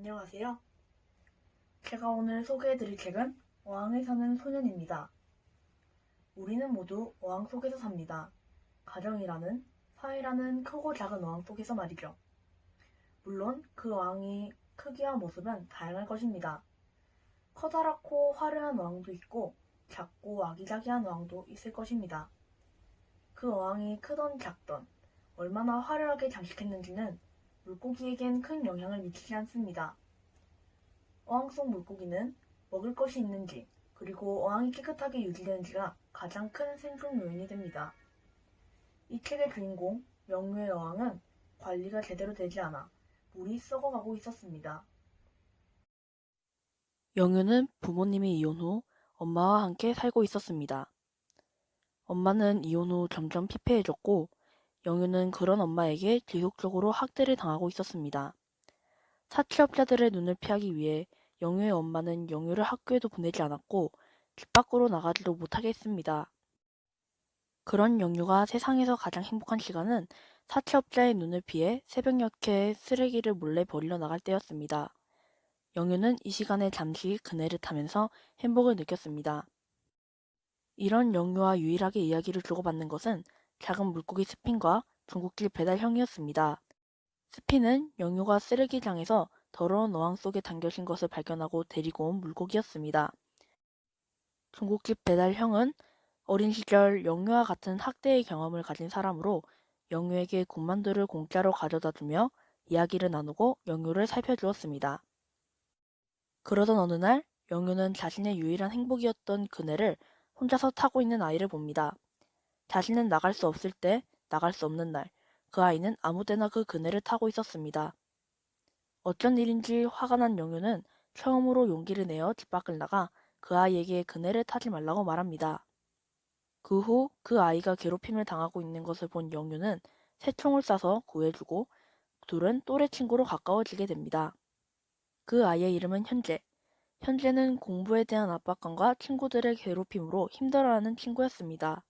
안녕하세요. 제가 오늘 소개해드릴 책은 어항에 사는 소년입니다. 우리는 모두 어항 속에서 삽니다. 가정이라는, 사회라는 크고 작은 어항 속에서 말이죠. 물론 그 어항이 크기와 모습은 다양할 것입니다. 커다랗고 화려한 어항도 있고 작고 아기자기한 어항도 있을 것입니다. 그 어항이 크던 작던 얼마나 화려하게 장식했는지는 물고기에겐 큰 영향을 미치지 않습니다. 어항 속 물고기는 먹을 것이 있는지 그리고 어항이 깨끗하게 유지되는지가 가장 큰 생존 요인이 됩니다. 이 책의 주인공 영유의 어항은 관리가 제대로 되지 않아 물이 썩어가고 있었습니다. 영유는 부모님이 이혼 후 엄마와 함께 살고 있었습니다. 엄마는 이혼 후 점점 피폐해졌고 영유는 그런 엄마에게 지속적으로 학대를 당하고 있었습니다. 사채업자들의 눈을 피하기 위해 영유의 엄마는 영유를 학교에도 보내지 않았고 집 밖으로 나가지도 못하게 했습니다. 그런 영유가 세상에서 가장 행복한 시간은 사채업자의 눈을 피해 새벽녘에 쓰레기를 몰래 버리러 나갈 때였습니다. 영유는 이 시간에 잠시 그네를 타면서 행복을 느꼈습니다. 이런 영유와 유일하게 이야기를 주고받는 것은 작은 물고기 스핀과 중국길 배달형이었습니다. 스핀은 영유가 쓰레기장에서 더러운 어항 속에 담겨진 것을 발견하고 데리고 온 물고기였습니다. 중국집 배달형은 어린 시절 영유와 같은 학대의 경험을 가진 사람으로 영유에게 군만두를 공짜로 가져다 주며 이야기를 나누고 영유를 살펴주었습니다. 그러던 어느 날 영유는 자신의 유일한 행복이었던 그네를 혼자서 타고 있는 아이를 봅니다. 자신은 나갈 수 없을 때 나갈 수 없는 날, 그 아이는 아무 때나 그 그네를 타고 있었습니다. 어쩐 일인지 화가 난 영유는 처음으로 용기를 내어 집 밖을 나가 그 아이에게 그네를 타지 말라고 말합니다. 그후그 아이가 괴롭힘을 당하고 있는 것을 본 영유는 새총을 쏴서 구해주고 둘은 또래 친구로 가까워지게 됩니다. 그 아이의 이름은 현재. 현재는 공부에 대한 압박감과 친구들의 괴롭힘으로 힘들어하는 친구였습니다.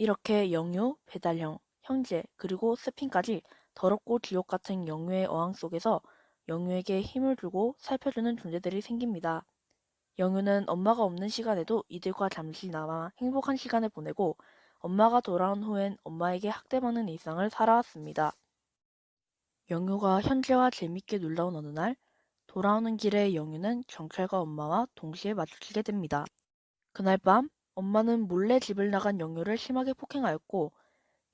이렇게 영유, 배달형, 형제, 그리고 스핀까지 더럽고 지옥 같은 영유의 어항 속에서 영유에게 힘을 주고 살펴주는 존재들이 생깁니다. 영유는 엄마가 없는 시간에도 이들과 잠시 남아 행복한 시간을 보내고 엄마가 돌아온 후엔 엄마에게 학대받는 일상을 살아왔습니다. 영유가 현재와 재밌게 놀러온 어느 날 돌아오는 길에 영유는 경찰과 엄마와 동시에 마주치게 됩니다. 그날 밤 엄마는 몰래 집을 나간 영유를 심하게 폭행하였고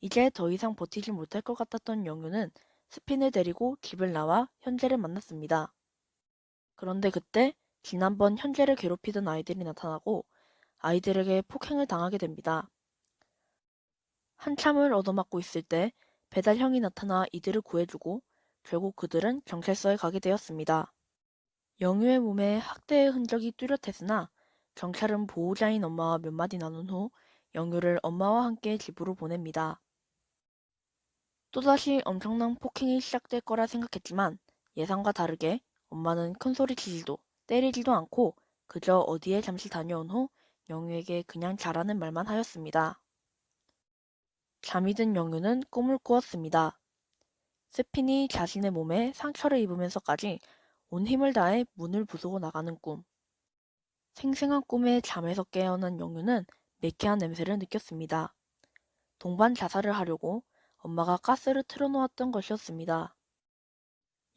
이제 더 이상 버티지 못할 것 같았던 영유는 스핀을 데리고 집을 나와 현재를 만났습니다. 그런데 그때 지난번 현재를 괴롭히던 아이들이 나타나고 아이들에게 폭행을 당하게 됩니다. 한참을 얻어맞고 있을 때 배달형이 나타나 이들을 구해주고 결국 그들은 경찰서에 가게 되었습니다. 영유의 몸에 학대의 흔적이 뚜렷했으나 경찰은 보호자인 엄마와 몇 마디 나눈 후 영유를 엄마와 함께 집으로 보냅니다. 또다시 엄청난 폭행이 시작될 거라 생각했지만 예상과 다르게 엄마는 큰 소리치지도 때리지도 않고 그저 어디에 잠시 다녀온 후 영유에게 그냥 자라는 말만 하였습니다. 잠이 든 영유는 꿈을 꾸었습니다. 스핀이 자신의 몸에 상처를 입으면서까지 온 힘을 다해 문을 부수고 나가는 꿈. 생생한 꿈에 잠에서 깨어난 영유는 매캐한 냄새를 느꼈습니다. 동반 자살을 하려고 엄마가 가스를 틀어놓았던 것이었습니다.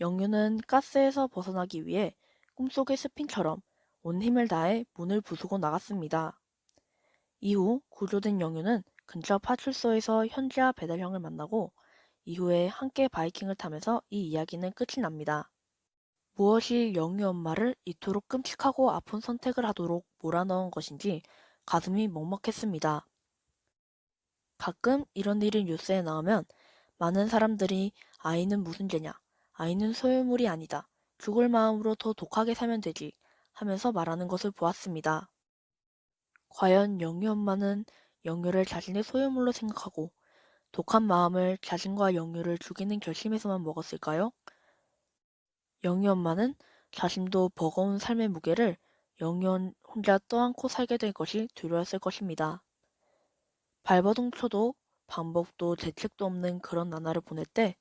영유는 가스에서 벗어나기 위해 꿈속의 스핀처럼 온 힘을 다해 문을 부수고 나갔습니다. 이후 구조된 영유는 근처 파출소에서 현지와 배달형을 만나고 이후에 함께 바이킹을 타면서 이 이야기는 끝이 납니다. 무엇이 영유 엄마를 이토록 끔찍하고 아픈 선택을 하도록 몰아넣은 것인지 가슴이 먹먹했습니다. 가끔 이런 일이 뉴스에 나오면 많은 사람들이 아이는 무슨 죄냐, 아이는 소유물이 아니다, 죽을 마음으로 더 독하게 살면 되지 하면서 말하는 것을 보았습니다. 과연 영유 엄마는 영유를 자신의 소유물로 생각하고 독한 마음을 자신과 영유를 죽이는 결심에서만 먹었을까요? 영유 엄마는 자신도 버거운 삶의 무게를 영유 혼자 떠안고 살게 될 것이 두려웠을 것입니다. 발버둥 쳐도 방법도 대책도 없는 그런 나날을 보낼 때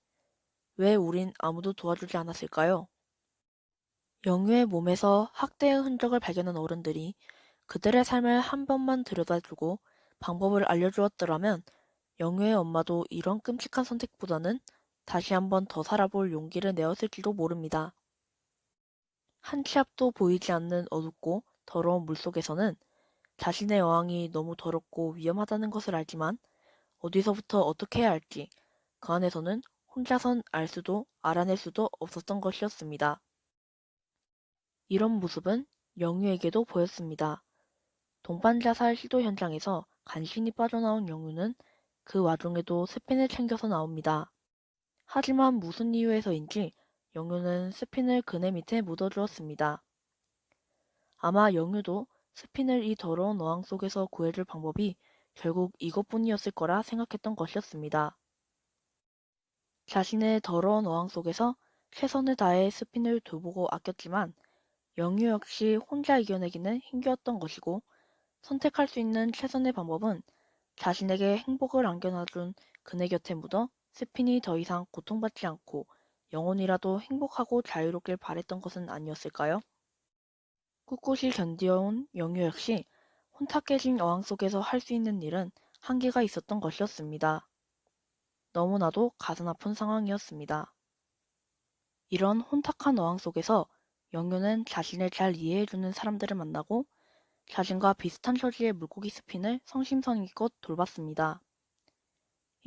왜 우린 아무도 도와주지 않았을까요? 영유의 몸에서 학대의 흔적을 발견한 어른들이 그들의 삶을 한 번만 들여다주고 방법을 알려주었더라면 영유의 엄마도 이런 끔찍한 선택보다는 다시 한번 더 살아볼 용기를 내었을지도 모릅니다. 한 치 앞도 보이지 않는 어둡고 더러운 물속에서는 자신의 어항이 너무 더럽고 위험하다는 것을 알지만 어디서부터 어떻게 해야 할지 그 안에서는 혼자선 알 수도 알아낼 수도 없었던 것이었습니다. 이런 모습은 영유에게도 보였습니다. 동반 자살 시도 현장에서 간신히 빠져나온 영유는 그 와중에도 스핀을 챙겨서 나옵니다. 하지만 무슨 이유에서인지 영유는 스핀을 그네 밑에 묻어주었습니다. 아마 영유도 스핀을 이 더러운 어항 속에서 구해줄 방법이 결국 이것뿐이었을 거라 생각했던 것이었습니다. 자신의 더러운 어항 속에서 최선을 다해 스핀을 돌보고 아꼈지만 영유 역시 혼자 이겨내기는 힘겨웠던 것이고 선택할 수 있는 최선의 방법은 자신에게 행복을 안겨놔준 그네 곁에 묻어 스핀이 더 이상 고통받지 않고 영원이라도 행복하고 자유롭길 바랬던 것은 아니었을까요? 꿋꿋이 견디어온 영유 역시 혼탁 깨진 어항 속에서 할 수 있는 일은 한계가 있었던 것이었습니다. 너무나도 가슴 아픈 상황이었습니다. 이런 혼탁한 어항 속에서 영유는 자신을 잘 이해해주는 사람들을 만나고 자신과 비슷한 처지의 물고기 스핀을 성심성의껏 돌봤습니다.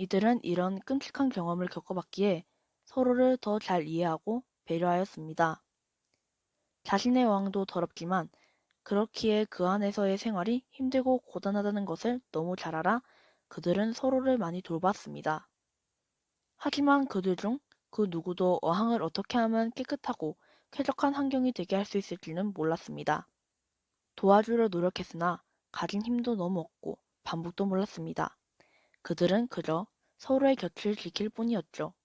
이들은 이런 끔찍한 경험을 겪어봤기에 서로를 더 잘 이해하고 배려하였습니다. 자신의 어항도 더럽지만 그렇기에 그 안에서의 생활이 힘들고 고단하다는 것을 너무 잘 알아 그들은 서로를 많이 돌봤습니다. 하지만 그들 중 그 누구도 어항을 어떻게 하면 깨끗하고 쾌적한 환경이 되게 할 수 있을지는 몰랐습니다. 도와주려 노력했으나 가진 힘도 너무 없고 반복도 몰랐습니다. 그들은 그저 서로의 곁을 지킬 뿐이었죠.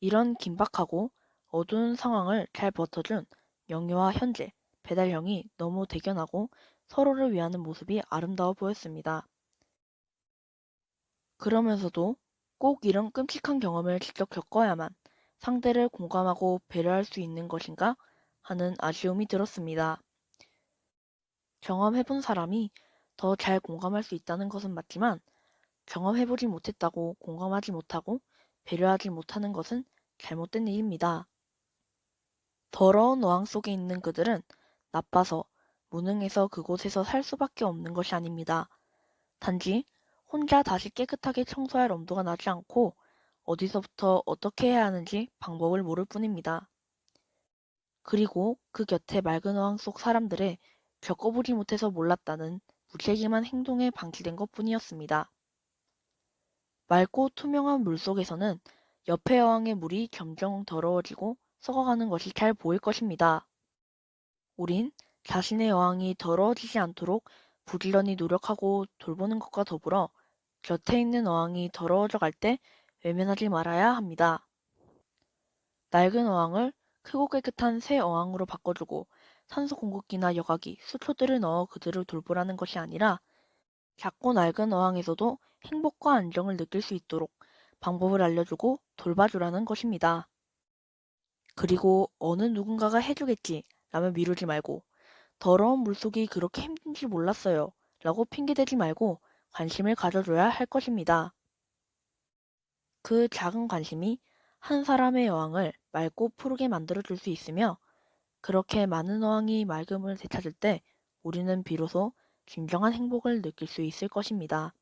이런 긴박하고 어두운 상황을 잘 버텨준 영유와 현재 배달형이 너무 대견하고 서로를 위하는 모습이 아름다워 보였습니다. 그러면서도 꼭 이런 끔찍한 경험을 직접 겪어야만 상대를 공감하고 배려할 수 있는 것인가 하는 아쉬움이 들었습니다. 경험해본 사람이 더 잘 공감할 수 있다는 것은 맞지만 경험해보지 못했다고 공감하지 못하고 배려하지 못하는 것은 잘못된 일입니다. 더러운 어항 속에 있는 그들은 나빠서 무능해서 그곳에서 살 수밖에 없는 것이 아닙니다. 단지 혼자 다시 깨끗하게 청소할 엄두가 나지 않고 어디서부터 어떻게 해야 하는지 방법을 모를 뿐입니다. 그리고 그 곁에 맑은 어항 속 사람들의 겪어보지 못해서 몰랐다는 무책임한 행동에 방치된 것 뿐이었습니다. 맑고 투명한 물 속에서는 옆의 어항의 물이 점점 더러워지고 썩어가는 것이 잘 보일 것입니다. 우린 자신의 어항이 더러워지지 않도록 부지런히 노력하고 돌보는 것과 더불어 곁에 있는 어항이 더러워져 갈 때 외면하지 말아야 합니다. 낡은 어항을 크고 깨끗한 새 어항으로 바꿔주고 산소 공급기나 여과기, 수초들을 넣어 그들을 돌보라는 것이 아니라 작고 낡은 어항에서도 행복과 안정을 느낄 수 있도록 방법을 알려주고 돌봐주라는 것입니다. 그리고 어느 누군가가 해주겠지 라며 미루지 말고 더러운 물속이 그렇게 힘든지 몰랐어요 라고 핑계대지 말고 관심을 가져줘야 할 것입니다. 그 작은 관심이 한 사람의 여왕을 맑고 푸르게 만들어줄 수 있으며 그렇게 많은 어항이 맑음을 되찾을 때 우리는 비로소 진정한 행복을 느낄 수 있을 것입니다.